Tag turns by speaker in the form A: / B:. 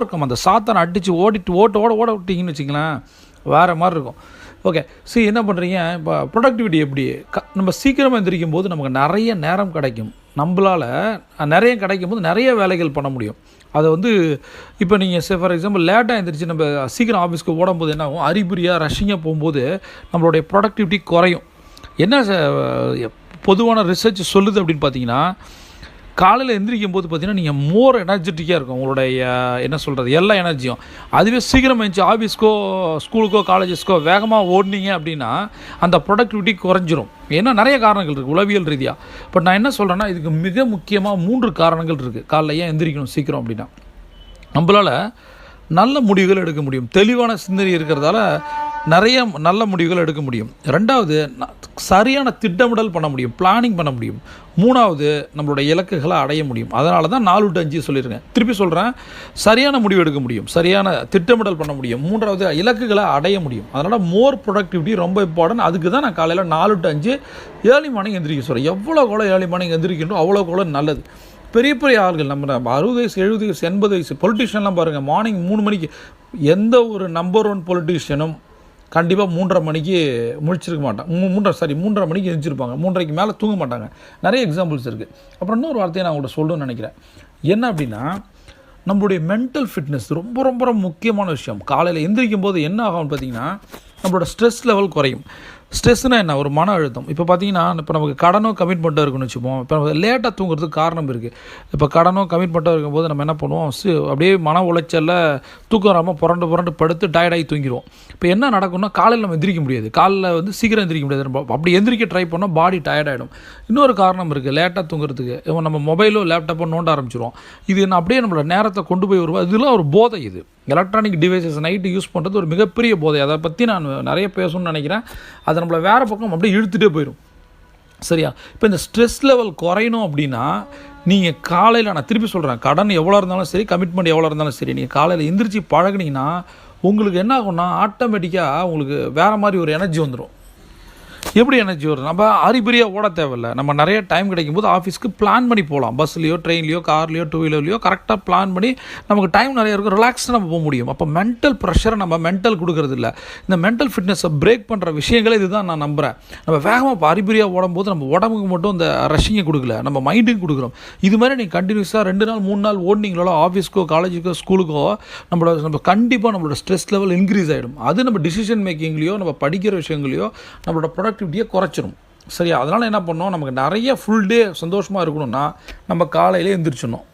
A: இருக்கும். அந்த சாத்தானை அடித்து ஓடிட்டு ஓட்டு ஓட ஓட விட்டிங்கன்னு வச்சிங்களேன் வேறு மாதிரி இருக்கும். ஓகே சரி என்ன பண்ணுறீங்க இப்போ ப்ரொடக்டிவிட்டி எப்படி? க நம்ம சீக்கிரமாக எந்திரிக்கும் போது நமக்கு நிறைய நேரம் கிடைக்கும். நம்மளால் நிறைய கிடைக்கும் போது நிறைய வேலைகள் பண்ண முடியும். அதை வந்து இப்போ நீங்கள் சே ஃபார் எக்ஸாம்பிள் லேட்டாக எழுந்திரிச்சு நம்ம சீக்கிரம் ஆஃபீஸ்க்கு ஓடும்போது என்ன ஆகும்? அறிகுறியாக ரஷ்ஷிங்காக போகும்போது நம்மளுடைய ப்ரொடக்டிவிட்டி குறையும். என்ன ச- பொதுவான ரிசர்ச் சொல்லுது அப்படின்னு பார்த்தீங்கன்னா காலையில் எந்திரிக்கும் போது பார்த்தீங்கன்னா நீங்கள் மோர் எனர்ஜெட்டிக்காக இருக்கும். உங்களுடைய என்ன சொல்கிறது எல்லா எனர்ஜியும் அதுவே சீக்கிரம் எழுந்துச்சு ஆஃபீஸ்க்கோ ஸ்கூலுக்கோ காலேஜஸ்க்கோ வேகமாக ஓடினீங்க அப்படின்னா அந்த ப்ரொடக்டிவிட்டி குறைஞ்சிரும். ஏன்னா நிறைய காரணங்கள் இருக்குது உளவியல் ரீதியாக பட் நான் என்ன சொல்கிறேன்னா இதுக்கு மிக முக்கியமாக மூன்று காரணங்கள் இருக்குது காலைல ஏன் எந்திரிக்கணும் சீக்கிரம் அப்படின்னா. நம்மளால் நல்ல முடிவுகள் எடுக்க முடியும். தெளிவான சிந்தனை இருக்கிறதால நிறைய நல்ல முடிவுகள் எடுக்க முடியும். ரெண்டாவது சரியான திட்டமிடல் பண்ண முடியும் பிளானிங் பண்ண முடியும். மூணாவது நம்மளுடைய இலக்குகளை அடைய முடியும். அதனால தான் நாலு டு அஞ்சு சொல்லியிருக்கேன். திருப்பி சொல்கிறேன் சரியான முடிவு எடுக்க முடியும் சரியான திட்டமிடல் பண்ண முடியும். மூன்றாவது இலக்குகளை அடைய முடியும். அதனால் மோர் ப்ரொடக்டிவிட்டி ரொம்ப இம்பார்ட்டன்ட் அதுக்கு தான் நான் காலையில் நாலு டு அஞ்சு ஏர்லி மார்னிங் எந்திரிக்க சொல்கிறேன் எவ்வளோ கூட ஏர்லி மார்னிங் எந்திரிக்கின்றோம் அவ்வளோ கூட நல்லது. பெரிய பெரிய ஆள்கள் நம்ம நம்ம அறுபது வயசு எழுபது வயசு எண்பது வயசு பொலிட்டிஷியன்லாம் பாருங்கள் மார்னிங் மூணு மணிக்கு எந்த ஒரு நம்பர் ஒன் பொலிட்டிஷியனும் கண்டிப்பாக மூன்றரை மணிக்கு முழிச்சிருக்க மாட்டாங்க மூ மூன்றரை சாரி மூன்றரை மணிக்கு எழுந்திருப்பாங்க மூன்றரைக்கு மேலே தூங்க மாட்டாங்க. நிறைய எக்ஸாம்பிள்ஸ் இருக்குது அப்புறம் இன்னொரு வார்த்தையை நான் உங்கள்கிட்ட சொல்லணும்னு நினைக்கிறேன். என்ன அப்படின்னா நம்மளுடைய மென்டல் ஃபிட்னஸ் ரொம்ப ரொம்ப ரொம்ப முக்கியமான விஷயம். காலையில் எந்திரிக்கும் போது என்ன ஆகும்னு பார்த்தீங்கன்னா நம்மளோட ஸ்ட்ரெஸ் லெவல் குறையும். ஸ்ட்ரெஸ்னால் என்ன? ஒரு மன அழுத்தம். இப்போ பார்த்தீங்கன்னா இப்போ நமக்கு கடனோ கமிட்மெண்ட்டாக இருக்குன்னு வச்சுப்போம். இப்போ நம்ம லேட்டாக தூங்குறதுக்கு காரணம் இருக்குது இப்போ கடனோ கமிட்மெண்ட்டாக இருக்கும்போது நம்ம என்ன பண்ணுவோம்? சி அப்படியே மன உளைச்சலில் தூக்கம் வராமல் புரண்டு புரண்டு படுத்து டயர்டாகி தூங்கிடுவோம். இப்போ என்ன நடக்கும்னா காலையில் நம்ம எந்திரிக்க முடியாது. காலையில் வந்து சீக்கிரம் எந்திரிக்க முடியாது. நம்ம அப்படி எந்திரிக்க ட்ரை பண்ணால் பாடி டயர்டாயிடும் இன்னொரு காரணம் இருக்குது லேட்டாக தூங்குறதுக்கு. இப்போ நம்ம மொபைலோ லேப்டாப்போ நோண்ட ஆரம்பிச்சிடுவோம் இது என்ன அப்படியே நம்மளோட நேரத்தை கொண்டு போய் வருவோம் இதெல்லாம் ஒரு போதை இது. எலக்ட்ரானிக் டிவைசஸ் நைட்டு யூஸ் பண்ணுறது ஒரு மிகப்பெரிய போதை. அதை பற்றி நான் நிறைய பேசணும்னு நினைக்கிறேன். அது நம்மளை வேறு பக்கம் அப்படியே இழுத்துகிட்டே போயிடும் சரியா? இப்போ இந்த ஸ்ட்ரெஸ் லெவல் குறையணும் அப்படின்னா நீங்கள் காலையில் நான் திருப்பி சொல்கிறேன் கடன் எவ்வளோ இருந்தாலும் சரி கமிட்மெண்ட் எவ்வளோ இருந்தாலும் சரி நீங்கள் காலையில் எந்திரிச்சு பழகினீங்கன்னா உங்களுக்கு என்ன ஆகும்னா ஆட்டோமேட்டிக்காக உங்களுக்கு வேறு மாதிரி ஒரு எனர்ஜி வந்துடும் எப்படி எனர்ஜி வரும்? நம்ம அறிபறியாக ஓட தேவையில்ல. நம்ம நிறைய டைம் கிடைக்கும் போது ஆஃபீஸ்க்கு பிளான் பண்ணி போகலாம். பஸ்லேயோ ட்ரெயின்லையோ கார்லையோ டூ வீலர்லையோ கரெக்டாக பிளான் பண்ணி நமக்கு டைம் நிறைய இருக்கும். ரிலாக்ஸாக நம்ம போக முடியும். அப்போ மென்டல் ப்ரெஷரை நம்ம மென்டல் கொடுக்கறது இல்லை. இந்த மென்டல் ஃபிட்னஸை பிரேக் பண்ணுற விஷயங்களே இதுதான் நான் நம்புகிறேன் நம்ம வேகமாக இப்போ அறிபறியாக ஓடும்போது நம்ம உடம்புக்கு மட்டும் இந்த ரஷ்ஷிங்கை கொடுக்கல. நம்ம மைண்டுக்கு கொடுக்குறோம். இது மாதிரி நீங்கள் கண்டினியூஸாக ரெண்டு நாள் மூணு நாள் ஓடினீங்களோ ஆஃபீஸ்க்கோ காலேஜுக்கோ ஸ்கூலுக்கோ நம்மளோட நம்ம கண்டிப்பாக நம்மளோட ஸ்ட்ரெஸ் லெவல் இன்க்ரீஸ் ஆகிடும் அது நம்ம டிசிஷன் மேக்கிங்லேயோ நம்ம படிக்கிற விஷயங்களையோ நம்மளோட ப்ரொடக்டிவிட்டியை குறைச்சிரும். சரியா? அதனால் என்ன பண்ணோம்? நமக்கு நிறைய ஃபுல் டே சந்தோஷமாக இருக்கணும்னா நம்ம காலையிலே எழுந்திரிச்சிடணும்